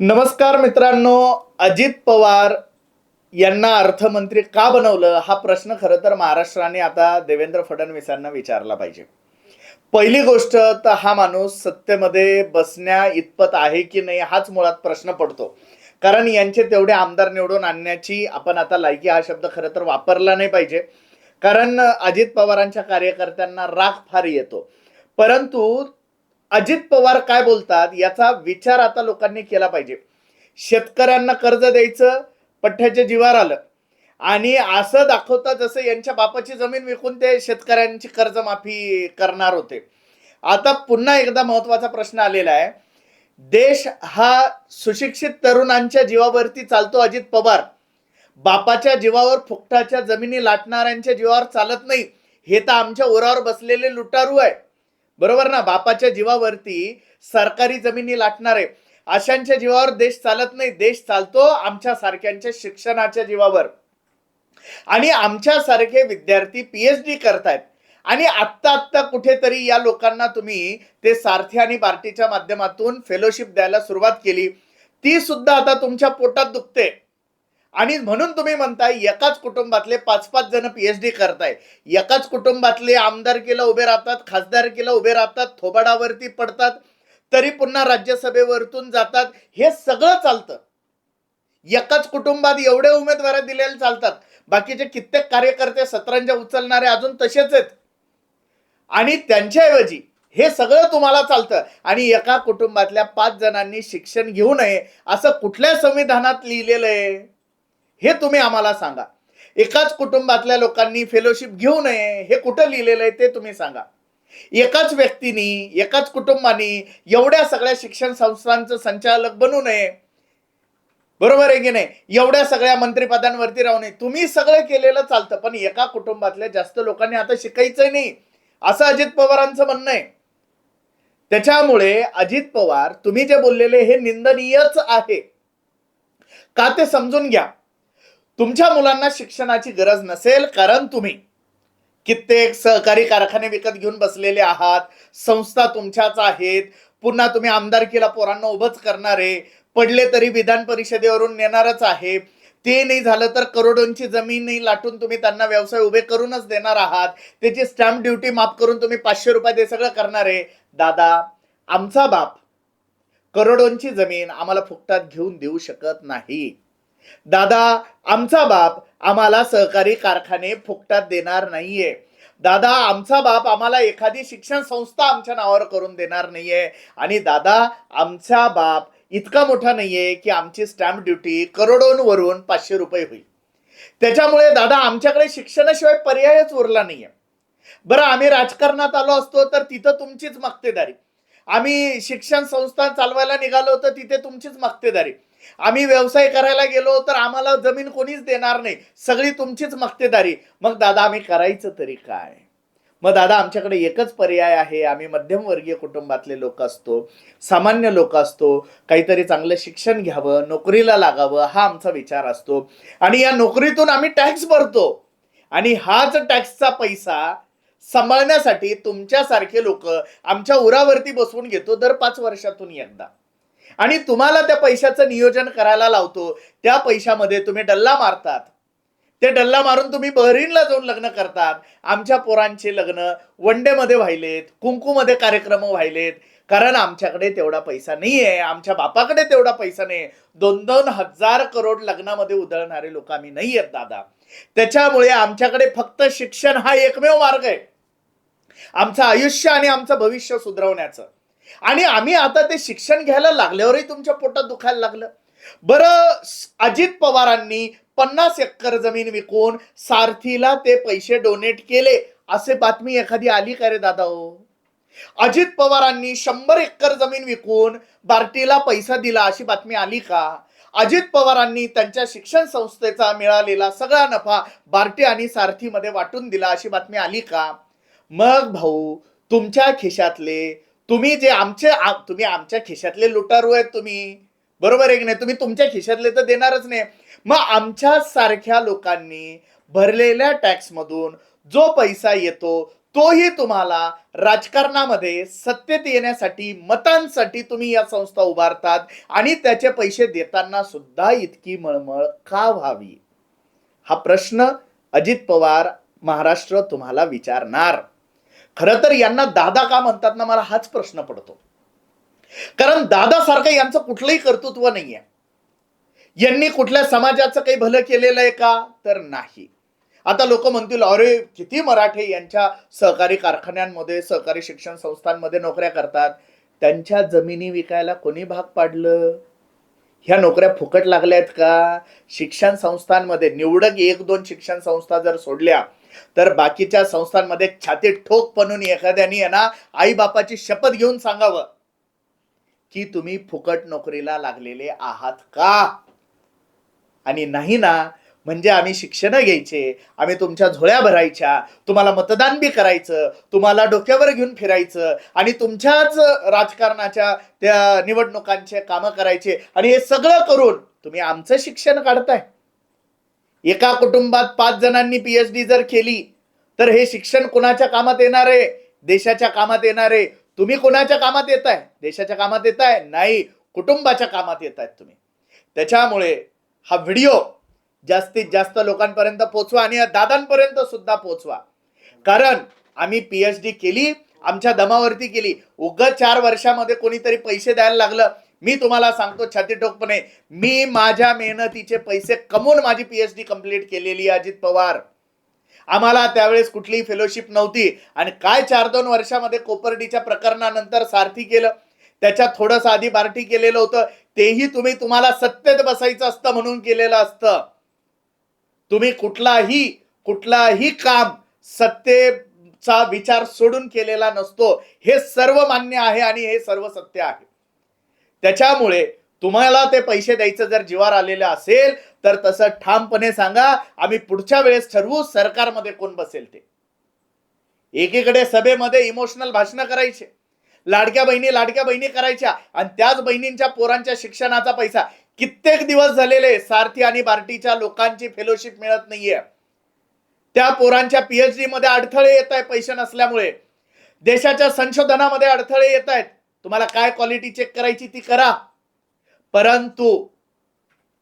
नमस्कार मित्रांनो अजित पवार यांना अर्थमंत्री का बनवलं? हा प्रश्न खरं तर महाराष्ट्राने आता देवेंद्र फडणवीसांना विचारला पाहिजे. पहिली गोष्ट तर हा माणूस सत्तेमध्ये बसण्या इतपत आहे की नाही हाच मुळात प्रश्न पडतो. कारण यांचे तेवढे आमदार निवडून आणण्याची आपण आता लायकी हा शब्द खरं तर वापरला नाही पाहिजे. कारण अजित पवारांच्या कार्यकर्त्यांना राग फार येतो. परंतु अजित पवार काय बोलतात याचा विचार आता लोकांनी केला पाहिजे. शेतकऱ्यांना कर्ज द्यायचं पठ्ठ्याच्या जीवार आलं. आणि असं दाखवतात जसं यांच्या बापाची जमीन विकून ते शेतकऱ्यांची कर्जमाफी करणार होते. आता पुन्हा एकदा महत्त्वाचा प्रश्न आलेला आहे. देश हा सुशिक्षित तरुणांच्या जीवावरती चालतो अजित पवार. बापाच्या जीवावर फुकटाच्या जमिनी लाटणाऱ्यांच्या जीवावर चालत नाही. हे तर आमच्या उरावर बसलेले लुटारू आहे. बरोबर ना? बापाच्या जीवावरती सरकारी जमिनी लाटणारे. अशांच्या जीवावर देश चालत नाही. देश चालतो आमच्या सारख्यांच्या शिक्षणाच्या जीवावर. आणि आमच्या सारखे विद्यार्थी पीएच डी करतायत. आणि आत्ता आत्ता कुठेतरी या लोकांना तुम्ही ते सारथी आणि पार्टीच्या माध्यमातून फेलोशिप द्यायला सुरुवात केली. ती सुद्धा आता तुमच्या पोटात दुखते. आणि म्हणून तुम्ही म्हणताय एकाच कुटुंबातले पाच पाच जण पीएचडी करताय. एकाच कुटुंबातले आमदारकीला उभे राहतात खासदारकीला उभे राहतात थोबाडावरती पडतात तरी पुन्हा राज्यसभेवरतून जातात. हे सगळं चालतं. एकाच कुटुंबात एवढे उमेदवार दिलेले चालतात. बाकीचे कित्येक कार्यकर्ते सतरंजा उचलणारे अजून तसेच आहेत. आणि त्यांच्याऐवजी हे सगळं तुम्हाला चालतं. आणि एका कुटुंबातल्या पाच जणांनी शिक्षण घेऊ नये असं कुठल्या संविधानात लिहिलेलं आहे? हे तुम्ही आम्हाला सांगा. एकाच कुटुंबातल्या लोकांनी फेलोशिप घेऊ नये हे कुठं लिहिलेलं आहे ते तुम्ही सांगा. एकाच व्यक्तीनी एकाच कुटुंबानी एवढ्या सगळ्या शिक्षण संस्थांचं संचालक बनू नये. बरोबर आहे की नाही? एवढ्या सगळ्या मंत्रिपदांवरती राहू नये. तुम्ही सगळं केलेलं चालतं पण एका कुटुंबातल्या जास्त लोकांनी आता शिकायचंय नाही. असं अजित पवारांचं म्हणणं आहे. त्याच्यामुळे अजित पवार तुम्ही जे बोललेले हे निंदनीयच आहे. का ते समजून घ्या? तुमच्या मुलांना शिक्षणाची गरज नसेल कारण तुम्ही कित्येक सहकारी कारखाने विकत घेऊन बसलेले आहात संस्था तुमच्याच आहेत पुन्हा तुम्ही आमदारकीला पोरांना उभंच करणारे पडले तरी विधान परिषदेवरून नेणारच आहे. ते नाही झालं तर करोडोंची जमीन नाही लाटून तुम्ही त्यांना व्यवसाय उभे करूनच देणार आहात. त्याची स्टॅम्प ड्युटी माफ करून तुम्ही पाचशे रुपये ते सगळं करणार आहे. दादा आमचा बाप करोडोंची जमीन आम्हाला फुकटात घेऊन देऊ शकत नाही. दादा आमचा बाप आम्हाला सहकारी कारखाने फुकटात देणार नाहीये. दादा आमचा बाप आम्हाला एखादी शिक्षण संस्था आमच्या नावावर करून देणार नाहीये. आणि दादा आमचा बाप इतका मोठा नाहीये की आमची स्टॅम्प ड्युटी करोडोंवरून पाचशे रुपये होईल. त्याच्यामुळे दादा आमच्याकडे शिक्षणाशिवाय पर्यायच उरला नाहीये. बरं आम्ही राजकारणात आलो असतो तर तिथं तुमचीच मक्तेदारी आम्ही शिक्षण संस्था चालवायला निघालो तर तिथे तुमचीच मक्तेदारी आम्ही व्यवसाय करायला गेलो तर आम्हाला जमीन कोणीच देणार नाही. सगळी तुमचीच मक्तेदारी. मग दादा आम्ही करायचं तरी काय? मग दादा आमच्याकडे एकच पर्याय आहे. आम्ही मध्यमवर्गीय कुटुंबातले लोक असतो सामान्य लोक असतो. काहीतरी चांगलं शिक्षण घ्यावं नोकरीला लागावं हा आमचा विचार असतो. आणि या नोकरीतून आम्ही टॅक्स भरतो. आणि हाच टॅक्सचा पैसा सांभाळण्यासाठी तुमच्यासारखे लोक आमच्या उरावरती बसवून घेतो दर पाच वर्षातून एकदा. आणि तुम्हाला त्या पैशाचं नियोजन करायला लावतो त्या पैशामध्ये तुम्ही डल्ला मारतात. ते डल्ला मारून तुम्ही बहरीनला जाऊन लग्न करतात. आमच्या पोरांचे लग्न वनडेमध्ये व्हायलेत कुंकूमध्ये कार्यक्रम व्हायलेत. कारण आमच्याकडे तेवढा पैसा नाहीये आमच्या बापाकडे तेवढा पैसा नाही दोन दोन हजार करोड लग्नामध्ये उधळणारे लोक आम्ही नाही आहेत दादा. त्याच्यामुळे आमच्याकडे फक्त शिक्षण हा एकमेव मार्ग आहे. आमचं आयुष्य आणि आमचं भविष्य सुधरवण्याचं. आणि आम्ही आता ते शिक्षण घ्यायला लागल्यावरही तुमच्या पोटात दुखायला लागलं. बरं अजित पवारांनी पन्नास एकर जमीन विकून सारथीला ते पैसे डोनेट केले असे बातमी एखादी आली का रे दादा हो? अजित पवारांनी शंभर एकर जमीन विकून बार्टीला पैसा दिला अशी बातमी आली का? अजित पवारांनी त्यांच्या शिक्षण संस्थेचा मिळालेला सगळा नफा बार्टी आणि सारथीमध्ये वाटून दिला अशी बातमी आली का? मग भाऊ तुमच्या खिशातले तुम्ही जे आमचे तुम्ही आमच्या खिशातले लुटारू आहेत तुम्ही. बरोबर आहे की नाही? तुम्ही तुमच्या खिशातले तर देणारच नाही. मग आमच्या सारख्या लोकांनी भरलेल्या टॅक्स मधून जो पैसा येतो तोही तुम्हाला राजकारणामध्ये सत्तेत येण्यासाठी मतांसाठी तुम्ही या संस्था उभारतात आणि त्याचे पैसे देताना सुद्धा इतकी मळमळ का व्हावी? हा प्रश्न अजित पवार महाराष्ट्र तुम्हाला विचारणार. खरं तर यांना दादा का म्हणतात ना मला हाच प्रश्न पडतो. कारण दादासारखं यांचं कुठलंही कर्तृत्व नाहीये. यांनी कुठल्या समाजाचं काही भलं केलेलं आहे का? तर नाही. आता लोक म्हणतील अरे किती मराठे यांच्या सहकारी कारखान्यांमध्ये सहकारी शिक्षण संस्थांमध्ये नोकऱ्या करतात. त्यांच्या जमिनी विकायला कोणी भाग पाडलं? ह्या नोकऱ्या फुकट लागल्या आहेत का? शिक्षण संस्थांमध्ये निवडक एक दोन शिक्षण संस्था जर सोडल्या तर बाकीच्या संस्थांमध्ये छाती ठोक बनून एखाद्याने यांना आई बापाची शपथ घेऊन सांगावं. की तुम्ही फुकट नोकरीला लागलेले आहात का? आणि नाही ना म्हणजे आम्ही शिक्षण घ्यायचे आम्ही तुमच्या झोळ्या भरायच्या तुम्हाला मतदान बी करायचं तुम्हाला डोक्यावर घेऊन फिरायचं आणि तुमच्याच राजकारणाच्या त्या निवडणुकांचे कामं करायचे आणि हे सगळं करून तुम्ही आमचं शिक्षण काढताय. एका कुटुंबात पाच जणांनी पीएचडी जर केली तर हे शिक्षण कोणाच्या कामात येणार आहे? देशाच्या कामात येणार आहे. तुम्ही कोणाच्या कामात येत आहे देशाच्या कामात येत आहे नाही कुटुंबाच्या कामात येत आहेत तुम्ही. त्याच्यामुळे हा व्हिडिओ जास्तीत जास्त लोकांपर्यंत पोचवा आणि या दादांपर्यंत सुद्धा पोचवा. कारण आम्ही पीएचडी केली आमच्या दमावरती केली. उग चार वर्षामध्ये कोणीतरी पैसे द्यायला लागलं. मी तुम्हाला सांगतो छातीटोकपणे मी माझ्या मेहनतीचे पैसे कमवून माझी पीएचडी कंप्लीट केलेली अजित पवार. आम्हाला त्यावेळेस कुठलीही फेलोशिप नव्हती. आणि काय चार दोन वर्षामध्ये कोपर्डीच्या प्रकरणानंतर सारथी केलं त्याच्यात थोडंसं आधी बार्टी केलेलं होतं तेही तुम्ही तुम्हाला सत्तेत बसायचं असतं म्हणून केलेलं असतं. तुम्ही कुठलाही कुठलाही काम सत्तेचा विचार सोडून केलेला नसतो. हे सर्व मान्य आहे आणि हे सर्व सत्य आहे. त्याच्यामुळे तुम्हाला ते पैसे द्यायचं जर जीवार आलेलं असेल तर तसं ठामपणे सांगा आम्ही पुढच्या वेळेस ठरवू सरकारमध्ये कोण बसेल ते. एकीकडे सभेमध्ये इमोशनल भाषणं करायचे. लाडक्या बहिणी लाडक्या बहिणी करायच्या. आणि त्याच बहिणींच्या पोरांच्या शिक्षणाचा पैसा. कित्येक दिवस झालेले सारथी आणि बार्टीच्या लोकांची फेलोशिप मिळत नाहीये. त्या पोरांच्या पीएचडी मध्ये अडथळे येत आहे पैसे नसल्यामुळे. देशाच्या संशोधनामध्ये अडथळे येत आहेत. तुम्हाला काय क्वालिटी चेक करायची ती करा. परंतु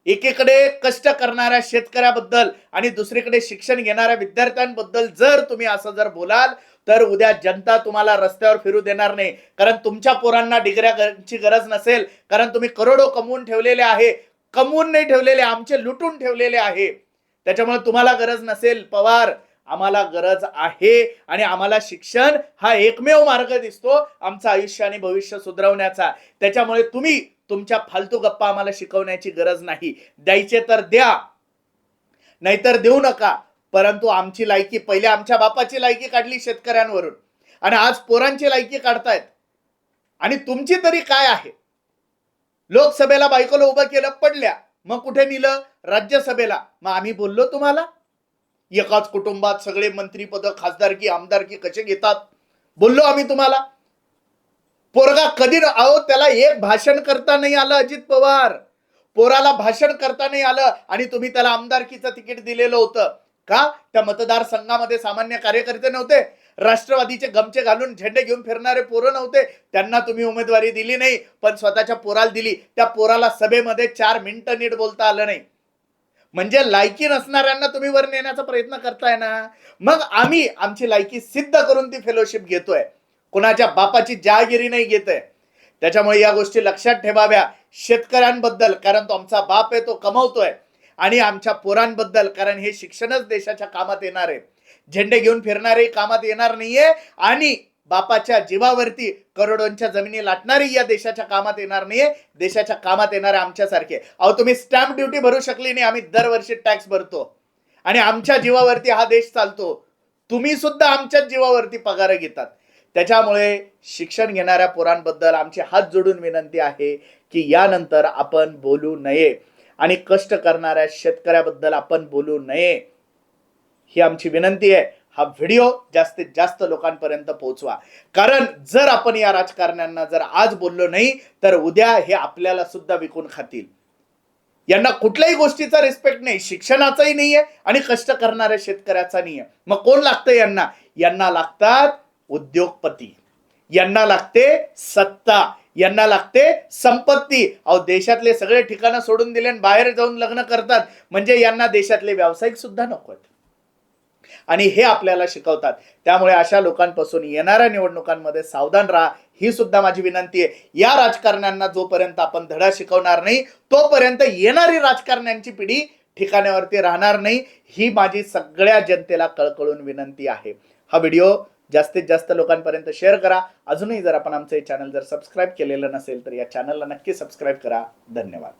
एकीकडे कष्ट करणाऱ्या शेतकऱ्याबद्दल आणि दुसरीकडे शिक्षण घेणाऱ्या विद्यार्थ्यांबद्दल जर तुम्ही असं जर बोलाल तर उद्या जनता तुम्हाला रस्त्यावर फिरू देणार नाही. कारण तुमच्या पोरांना डिग्र्याची गरज नसेल. कारण तुम्ही करोडो कमवून ठेवलेले आहे. कमवून नाही ठेवलेले आमचे लुटून ठेवलेले आहे. त्याच्यामुळे तुम्हाला गरज नसेल. पवार आम्हाला गरज आहे आणि आम्हाला शिक्षण हा एकमेव मार्ग दिसतो आमचं आयुष्य आणि भविष्य सुधरवण्याचा. त्याच्यामुळे तुम्ही तुमच्या फालतू गप्पा आम्हाला शिकवण्याची गरज नाही. द्यायचे तर द्या. नाहीतर देऊ नका. परंतु आमची लायकी पहिले आमच्या बापाची लायकी काढली शेतकऱ्यांवरून. आणि आज पोरांची लायकी काढतायत. आणि तुमची तरी काय आहे? लोकसभेला बायकोला उभं केलं पडल्या. मग कुठे नेलं? राज्यसभेला. मग आम्ही बोललो तुम्हाला. एकाच कुटुंबात सगळे मंत्रीपद खासदारकी आमदारकी कसे घेतात? बोललो आम्ही तुम्हाला. पोरगा कधी न- अहो त्याला एक भाषण करता नाही आलं अजित पवार. पोराला भाषण करता नाही आलं आणि तुम्ही त्याला आमदारकीचं तिकीट दिलेलं होतं. का? त्या मतदारसंघामध्ये सामान्य कार्यकर्ते नव्हते. राष्ट्रवादीचे गमचे घालून झेंडे घेऊन फिरणारे पोरं नव्हते. त्यांना तुम्ही उमेदवारी दिली नाही पण स्वतःच्या पोराला दिली. त्या पोराला सभेमध्ये चार मिनिटं नीट बोलता आलं नाही. म्हणजे लायकी नसणाऱ्यांना तुम्ही वर नेण्याचा प्रयत्न करताय ना? मग आम्ही आमची लायकी सिद्ध करून ती फेलोशिप घेतोय. कोणाच्या बापाची जहागिरी नाही घेतोय. त्याच्यामुळे या गोष्टी लक्षात ठेवाव्या शेतकऱ्यांबद्दल कारण तो आमचा बाप आहे तो कमवतोय. आणि आमच्या पोरांबद्दल कारण हे शिक्षणच देशाच्या कामात येणार. आहे झेंडे घेऊन फिरणारे कामात येणार नाहीये आणि बापाच्या जीवावरती करोडोंच्या जमिनी लाटणारी या देशाच्या कामात येणार नाहीये. देशाच्या कामात येणार आमच्यासारखे. अहो तुम्ही स्टॅम्प ड्युटी भरू शकली नाही आम्ही दरवर्षी टॅक्स भरतो. आणि आमच्या जीवावरती हा देश चालतो. तुम्ही सुद्धा आमच्याच जीवावरती पगार घेतात. त्याच्यामुळे शिक्षण घेणाऱ्या पोरांबद्दल आमची हात जोडून विनंती आहे की यानंतर आपण बोलू नये आणि कष्ट करणाऱ्या शेतकऱ्याबद्दल आपण बोलू नये. ही आमची विनंती आहे. हा व्हिडिओ जास्तीत जास्त लोकांपर्यंत पोहोचवा. कारण जर आपण या राजकारण्यांना जर आज बोललो नाही तर उद्या हे आपल्याला सुद्धा विकून खातील. यांना कुठल्याही गोष्टीचा रिस्पेक्ट नाही. शिक्षणाचाही नाहीये आणि कष्ट करणाऱ्या शेतकऱ्याचा नाहीये. मग कोण लागतं यांना? यांना लागतात उद्योगपती. यांना लागते सत्ता यांना लागते संपत्ती. अहो देशातले सगळे ठिकाणं सोडून दिले आणि बाहेर जाऊन लग्न करतात. म्हणजे यांना देशातले व्यावसायिक सुद्धा नको आहेत. आणि हे आपल्याला शिकवतात. त्यामुळे अशा लोकांपासून येणाऱ्या निवडणुकांमध्ये सावधान राहा. ही सुद्धा माझी विनंती आहे. या राजकारण्यांना जोपर्यंत आपण धडा शिकवणार नाही तोपर्यंत येणारी राजकारण्यांची पिढी ठिकाणावरती राहणार नाही. ही माझी सगळ्या जनतेला कळकळून विनंती आहे. हा व्हिडिओ जास्तीत जास्त लोकांपर्यंत शेअर करा. अजूनही जर आपण आमचं हे चॅनल जर सबस्क्राईब केलेलं नसेल तर या चॅनलला नक्की सबस्क्राईब करा. धन्यवाद.